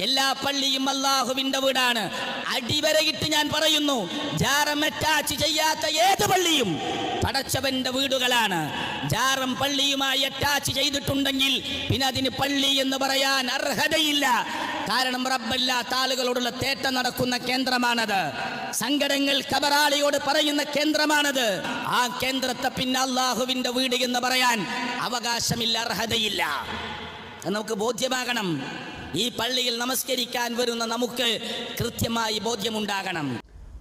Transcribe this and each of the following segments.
എല്ലാ പള്ളിയും അള്ളാഹുവിന്റെ വീടാണ്. അടിവരയിട്ട് ഞാൻ പറയുന്നു ചെയ്യാത്ത ഏത് പള്ളിയും പടച്ചവന്റെ വീടുകളാണ്. ജാറം പള്ളിയുമായി അറ്റാച്ച് ചെയ്തിട്ടുണ്ടെങ്കിൽ പിന്നെ അതിന് പള്ളി എന്ന് പറയാൻ അർഹതയില്ല. കാരണം റബ്ബല്ലാത്ത ആളുകളോടുള്ള തേട്ടം നടക്കുന്ന കേന്ദ്രമാണത്. സങ്കടങ്ങൾ കബറാളിയോട് പറയുന്ന കേന്ദ്രമാണത്. ആ കേന്ദ്രത്തെ പിന്നെ അള്ളാഹുവിന്റെ വീട് എന്ന് പറയാൻ അവകാശമില്ല അർഹതയില്ല. നമുക്ക് ബോധ്യമാകണം. ഈ പള്ളിയിൽ നമസ്കരിക്കാൻ വരുന്ന നമുക്ക് കൃത്യമായി ബോധ്യമുണ്ടാകണം.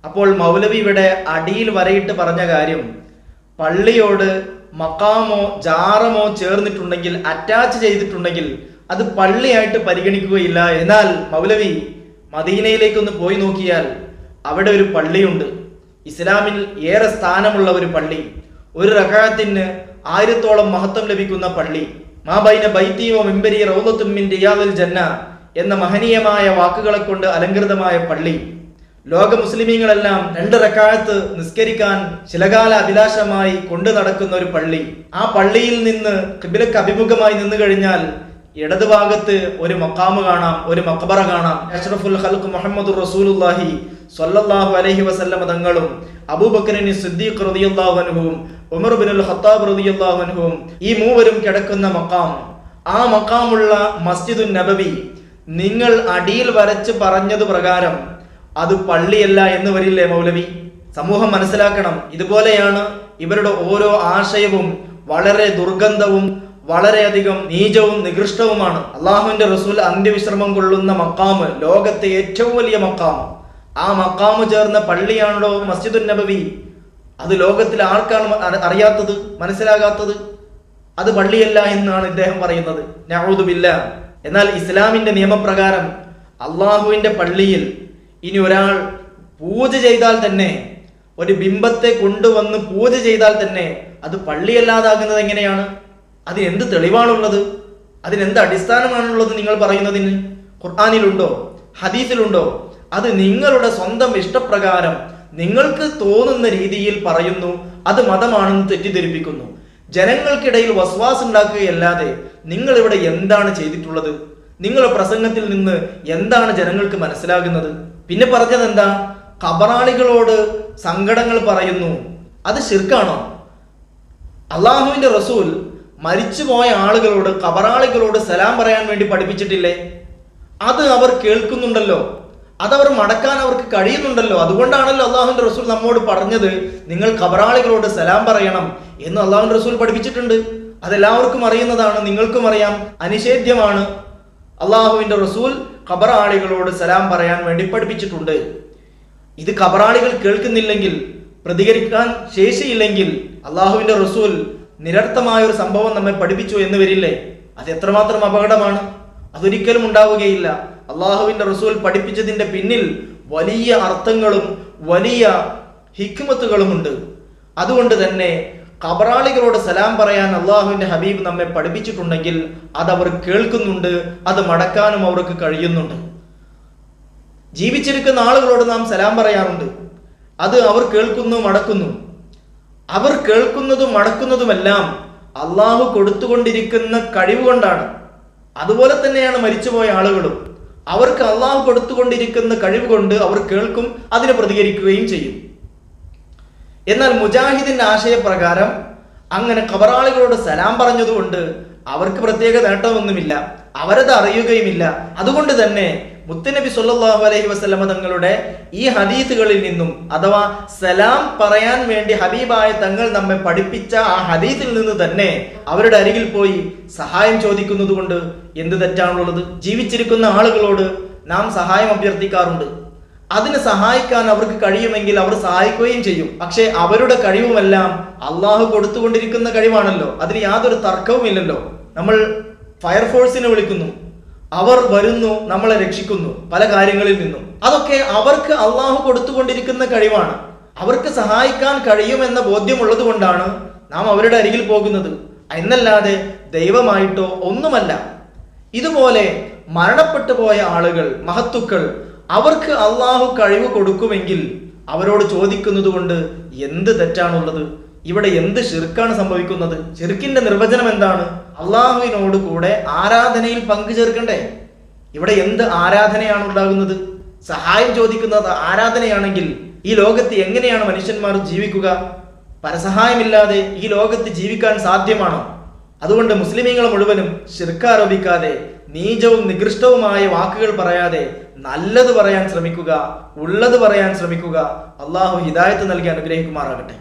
അപ്പോൾ മൗലവി ഇവിടെ അടിയിൽ വരയിട്ട് പറഞ്ഞ കാര്യം പള്ളിയോട് മക്കാമോ ജാറമോ ചേർന്നിട്ടുണ്ടെങ്കിൽ അറ്റാച്ച് ചെയ്തിട്ടുണ്ടെങ്കിൽ അത് പള്ളിയായിട്ട് പരിഗണിക്കുകയില്ല. എന്നാൽ മൗലവി മദീനയിലേക്കൊന്ന് പോയി നോക്കിയാൽ അവിടെ ഒരു പള്ളിയുണ്ട്. ഇസ്ലാമിൽ ഏറെ സ്ഥാനമുള്ള ഒരു പള്ളി. ഒരു റകാത്തിന് ആയിരത്തോളം മഹത്വം ലഭിക്കുന്ന പള്ളി. മാബൈന ബൈത്തിയോ മിമ്പരി റൗദത്തുമ്മിന്റെ റിയാദുൽ ജന്ന എന്ന മഹനീയമായ വാക്കുകളെ കൊണ്ട് അലങ്കൃതമായ പള്ളി. ലോക മുസ്ലിമീങ്ങളെല്ലാം രണ്ട് റക്കാഴത്ത് നിസ്കരിക്കാൻ ചിലകാല അഭിലാഷമായി കൊണ്ടു നടക്കുന്ന ഒരു പള്ളി. ആ പള്ളിയിൽ നിന്ന് കിബിലക്ക് അഭിമുഖമായി നിന്നു കഴിഞ്ഞാൽ ഇടതുഭാഗത്ത് ഒരു മക്കാമ് കാണാം ഒരു മക്ബറ കാണാം. അഷ്റഫുൽ ഹൽക്ക് മുഹമ്മദ് റസൂലുള്ളാഹി സ്വല്ലല്ലാഹു അലൈഹി വസല്ലം തങ്ങളും അബൂബക്കറിന് സിദ്ദീഖ് റളിയല്ലാഹു അൻഹുവും ഉമർ ബിനുൽ ഖത്താബ് റളിയല്ലാഹു അൻഹുവും ഈ മൂവരും കിടക്കുന്ന മക്കാം ആ മക്കാമുള്ള മസ്ജിദുൻ നബവി നിങ്ങൾ അടിയിൽ വരച്ച് പറഞ്ഞത് പ്രകാരം അത് പള്ളിയല്ല എന്ന് വരില്ലേ മൗലവി? സമൂഹം മനസ്സിലാക്കണം. ഇതുപോലെയാണ് ഇവരുടെ ഓരോ ആശയവും വളരെ ദുർഗന്ധവും വളരെയധികം നീചവും നികൃഷ്ടവുമാണ്. അള്ളാഹുവിന്റെ റസൂൽ അന്ത്യവിശ്രമം കൊള്ളുന്ന മക്കാമ് ലോകത്തെ ഏറ്റവും വലിയ മക്കാമ് ആ മക്കാമ് ചേർന്ന പള്ളിയാണല്ലോ മസ്ജിദുൻ നബവി. അത് ലോകത്തിൽ ആർക്കാണ് അറി- അറിയാത്തത് മനസ്സിലാകാത്തത്. അത് പള്ളിയല്ല എന്നാണ് ഇദ്ദേഹം പറയുന്നത്. നഅൂദുബില്ല എന്നാൽ ഇസ്ലാമിന്റെ നിയമപ്രകാരം അള്ളാഹുവിന്റെ പള്ളിയിൽ ഇനി ഒരാൾ പൂജ ചെയ്താൽ തന്നെ ഒരു ബിംബത്തെ കൊണ്ടുവന്ന് പൂജ ചെയ്താൽ തന്നെ അത് പള്ളിയല്ലാതാകുന്നത് എങ്ങനെയാണ്? അതിനെന്ത് തെളിവാണുള്ളത്? അതിനെന്ത് അടിസ്ഥാനമാണുള്ളത് നിങ്ങൾ പറയുന്നതിന്? ഖുർആാനിലുണ്ടോ? ഹദീസിലുണ്ടോ? അത് നിങ്ങളുടെ സ്വന്തം ഇഷ്ടപ്രകാരം നിങ്ങൾക്ക് തോന്നുന്ന രീതിയിൽ പറയുന്നു അത് മതമാണെന്ന് തെറ്റിദ്ധരിപ്പിക്കുന്നു. ജനങ്ങൾക്കിടയിൽ വസ്വാസ് ഉണ്ടാക്കുകയല്ലാതെ നിങ്ങൾ ഇവിടെ എന്താണ് ചെയ്തിട്ടുള്ളത്? നിങ്ങളുടെ പ്രസംഗത്തിൽ നിന്ന് എന്താണ് ജനങ്ങൾക്ക് മനസ്സിലാകുന്നത്? പിന്നെ പറഞ്ഞത് എന്താ കബറാളികളോട് സങ്കടങ്ങൾ പറയുന്നു. അത് ശിർക്കാണോ? അള്ളാഹുവിന്റെ റസൂൽ മരിച്ചുപോയ ആളുകളോട് കബറാളികളോട് സലാം പറയാൻ വേണ്ടി പഠിപ്പിച്ചിട്ടില്ലേ? അത് അവർ കേൾക്കുന്നുണ്ടല്ലോ. അതവർ മടക്കാൻ അവർക്ക് കഴിയുന്നുണ്ടല്ലോ. അതുകൊണ്ടാണല്ലോ അള്ളാഹുന്റെ റസൂൽ നമ്മോട് പറഞ്ഞത് നിങ്ങൾ കബറാളികളോട് സലാം പറയണം എന്ന് അള്ളാഹുന്റെ റസൂൽ പഠിപ്പിച്ചിട്ടുണ്ട്. അതെല്ലാവർക്കും അറിയുന്നതാണ് നിങ്ങൾക്കും അറിയാം അനിഷേധ്യമാണ് അള്ളാഹുവിന്റെ റസൂൽ കബറാളികളോട് സലാം പറയാൻ വേണ്ടി പഠിപ്പിച്ചിട്ടുണ്ട്. ഇത് കബറാളികൾ കേൾക്കുന്നില്ലെങ്കിൽ പ്രതികരിക്കാൻ ശേഷിയില്ലെങ്കിൽ അള്ളാഹുവിന്റെ റസൂൽ നിരർത്ഥമായ ഒരു സംഭവം നമ്മെ പഠിപ്പിച്ചു എന്ന് വരില്ലേ? അത് എത്രമാത്രം അപകടമാണ്? അതൊരിക്കലും ഉണ്ടാവുകയില്ല. അള്ളാഹുവിന്റെ റസൂൽ പഠിപ്പിച്ചതിന്റെ പിന്നിൽ വലിയ അർത്ഥങ്ങളും വലിയ ഹിക്മത്തുകളുമുണ്ട്. അതുകൊണ്ട് തന്നെ കബറാളികളോട് സലാം പറയാൻ അള്ളാഹുവിന്റെ ഹബീബ് നമ്മെ പഠിപ്പിച്ചിട്ടുണ്ടെങ്കിൽ അത് അവർ കേൾക്കുന്നുണ്ട് അത് മടക്കാനും അവർക്ക് കഴിയുന്നുണ്ട്. ജീവിച്ചിരിക്കുന്ന ആളുകളോട് നാം സലാം പറയാറുണ്ട്. അത് അവർ കേൾക്കുന്നു മടക്കുന്നു. അവർ കേൾക്കുന്നതും മടക്കുന്നതുമെല്ലാം അള്ളാഹു കൊടുത്തുകൊണ്ടിരിക്കുന്ന കഴിവ് കൊണ്ടാണ്. അതുപോലെ തന്നെയാണ് മരിച്ചുപോയ ആളുകളും. അവർക്ക് അള്ളാഹു കൊടുത്തുകൊണ്ടിരിക്കുന്ന കഴിവ് കൊണ്ട് അവർ കേൾക്കും അതിന് പ്രതികരിക്കുകയും ചെയ്യും. എന്നാൽ മുജാഹിദിന്റെ ആശയപ്രകാരം അങ്ങനെ കബറാളികളോട് സലാം പറഞ്ഞതുകൊണ്ട് അവർക്ക് പ്രത്യേക നേട്ടമൊന്നുമില്ല അവരത് അറിയുകയുമില്ല. അതുകൊണ്ട് തന്നെ മുത്തനബി സൊല്ലാഹു അലൈഹി വസ്ലമ തങ്ങളുടെ ഈ ഹദീസുകളിൽ നിന്നും അഥവാ സലാം പറയാൻ വേണ്ടി ഹബീബായ തങ്ങൾ നമ്മെ പഠിപ്പിച്ച ആ ഹദീസിൽ നിന്ന് തന്നെ അവരുടെ അരികിൽ പോയി സഹായം ചോദിക്കുന്നത് കൊണ്ട് എന്ത് തെറ്റാണുള്ളത്? ജീവിച്ചിരിക്കുന്ന ആളുകളോട് നാം സഹായം അഭ്യർത്ഥിക്കാറുണ്ട്. അതിന് സഹായിക്കാൻ അവർക്ക് കഴിയുമെങ്കിൽ അവർ സഹായിക്കുകയും ചെയ്യും. പക്ഷേ അവരുടെ കഴിവുമെല്ലാം അള്ളാഹു കൊടുത്തുകൊണ്ടിരിക്കുന്ന കഴിവാണല്ലോ. അതിന് യാതൊരു തർക്കവുമില്ലല്ലോ നമ്മൾ ഫയർഫോഴ്സിനെ വിളിക്കുന്നു. അവർ വരുന്നു നമ്മളെ രക്ഷിക്കുന്നു പല കാര്യങ്ങളിൽ നിന്നും. അതൊക്കെ അവർക്ക് അള്ളാഹു കൊടുത്തുകൊണ്ടിരിക്കുന്ന കഴിവാണ്. അവർക്ക് സഹായിക്കാൻ കഴിയുമെന്ന ബോധ്യമുള്ളത് കൊണ്ടാണ് നാം അവരുടെ അരികിൽ പോകുന്നത്. എന്നല്ലാതെ ദൈവമായിട്ടോ ഒന്നുമല്ല. ഇതുപോലെ മരണപ്പെട്ടു പോയ ആളുകൾ മഹത്തുക്കൾ അവർക്ക് അള്ളാഹു കഴിവ് കൊടുക്കുമെങ്കിൽ അവരോട് ചോദിക്കുന്നത് കൊണ്ട് എന്ത് തെറ്റാണുള്ളത്? ഇവിടെ എന്ത് ഷിർക്കാണ് സംഭവിക്കുന്നത്? ഷിർക്കിന്റെ നിർവചനം എന്താണ്? അള്ളാഹുവിനോട് കൂടെ ആരാധനയിൽ പങ്കു ചേർക്കണ്ടേ? ഇവിടെ എന്ത് ആരാധനയാണ് ഉണ്ടാകുന്നത്? സഹായം ചോദിക്കുന്നത് ആരാധനയാണെങ്കിൽ ഈ ലോകത്ത് എങ്ങനെയാണ് മനുഷ്യന്മാർ ജീവിക്കുക? പരസഹായമില്ലാതെ ഈ ലോകത്ത് ജീവിക്കാൻ സാധ്യമാണോ? അതുകൊണ്ട് മുസ്ലിമീങ്ങൾ മുഴുവനും ശിർക്ക് ആരോപിക്കാതെ നീചവും നികൃഷ്ടവുമായ വാക്കുകൾ പറയാതെ നല്ലത് പറയാൻ ശ്രമിക്കുക ഉള്ളത് പറയാൻ ശ്രമിക്കുക അള്ളാഹു ഹിദായത്ത് നൽകി അനുഗ്രഹിക്കുമാറാകട്ടെ.